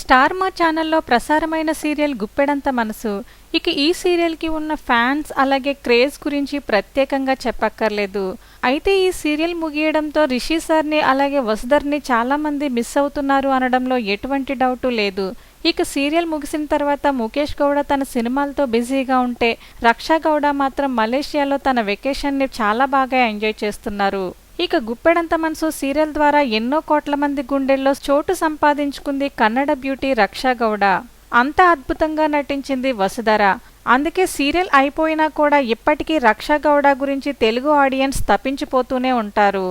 Star మా ఛానల్లో ప్రసారమైన సీరియల్ గుప్పెడంత మనసు. ఇక ఈ సీరియల్కి ఉన్న ఫ్యాన్స్ అలాగే క్రేజ్ గురించి ప్రత్యేకంగా చెప్పక్కర్లేదు. అయితే ఈ సీరియల్ ముగియడంతో రిషి సార్ని అలాగే వసుధర్ని చాలామంది మిస్ అవుతున్నారు అనడంలో ఎటువంటి డౌటు లేదు. ఇక సీరియల్ ముగిసిన తర్వాత ముఖేష్ గౌడ తన సినిమాలతో బిజీగా ఉంటే రక్షా గౌడ మాత్రం మలేషియాలో తన వెకేషన్ని చాలా బాగా ఎంజాయ్ చేస్తున్నారు. ఇక గుప్పెడంత మనసు సీరియల్ ద్వారా ఎన్నో కోట్ల మంది గుండెల్లో చోటు సంపాదించుకుంది కన్నడ బ్యూటీ రక్షా గౌడ. అంత అద్భుతంగా నటించింది వసుధర. అందుకే సీరియల్ అయిపోయినా కూడా ఇప్పటికీ రక్షా గౌడ గురించి తెలుగు ఆడియన్స్ తప్పించిపోతూనే ఉంటారు.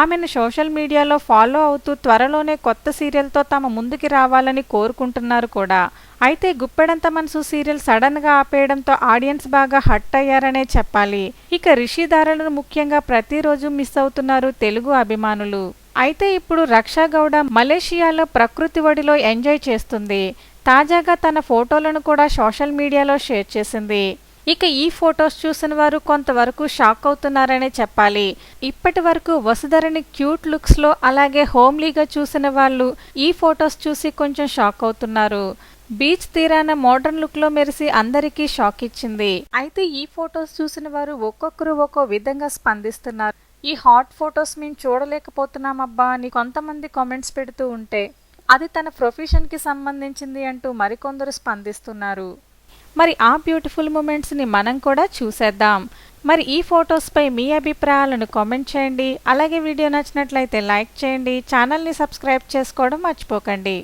ఆమెను సోషల్ మీడియాలో ఫాలో అవుతూ త్వరలోనే కొత్త సీరియల్తో తమ ముందుకి రావాలని కోరుకుంటున్నారు కూడా. అయితే గుప్పెడంత మనసు సీరియల్ సడన్గా ఆపేయడంతో ఆడియన్స్ బాగా హట్ అయ్యారనే చెప్పాలి. ఇక రిషిదారులను ముఖ్యంగా ప్రతిరోజు మిస్ అవుతున్నారు తెలుగు అభిమానులు. అయితే ఇప్పుడు రక్షా గౌడ మలేషియాలో ప్రకృతి ఒడిలో ఎంజాయ్ చేస్తుంది. తాజాగా తన ఫోటోలను కూడా సోషల్ మీడియాలో షేర్ చేసింది. ఇక ఈ ఫొటోస్ చూసిన వారు కొంతవరకు షాక్ అవుతున్నారనే చెప్పాలి. ఇప్పటి వరకు వసుధరని క్యూట్ లుక్స్లో అలాగే హోమ్లీగా చూసిన వాళ్ళు ఈ ఫొటోస్ చూసి కొంచెం షాక్ అవుతున్నారు. బీచ్ తీరాన మోడర్న్ లుక్లో మెరిసి అందరికీ షాక్ ఇచ్చింది. అయితే ఈ ఫొటోస్ చూసిన వారు ఒక్కొక్కరు ఒక్కో విధంగా స్పందిస్తున్నారు. ఈ హాట్ ఫొటోస్ మేము చూడలేకపోతున్నామబ్బా అని కొంతమంది కామెంట్స్ పెడుతూ ఉంటే అది తన ప్రొఫెషన్కి సంబంధించింది అంటూ మరికొందరు స్పందిస్తున్నారు. మరి ఆ బ్యూటిఫుల్ మూమెంట్స్ని మనం కూడా చూసేద్దాం. మరి ఈ ఫొటోస్పై మీ అభిప్రాయాలను కామెంట్ చేయండి. అలాగే వీడియో నచ్చినట్లయితే లైక్ చేయండి. ఛానల్ని సబ్స్క్రైబ్ చేసుకోవడం మర్చిపోకండి.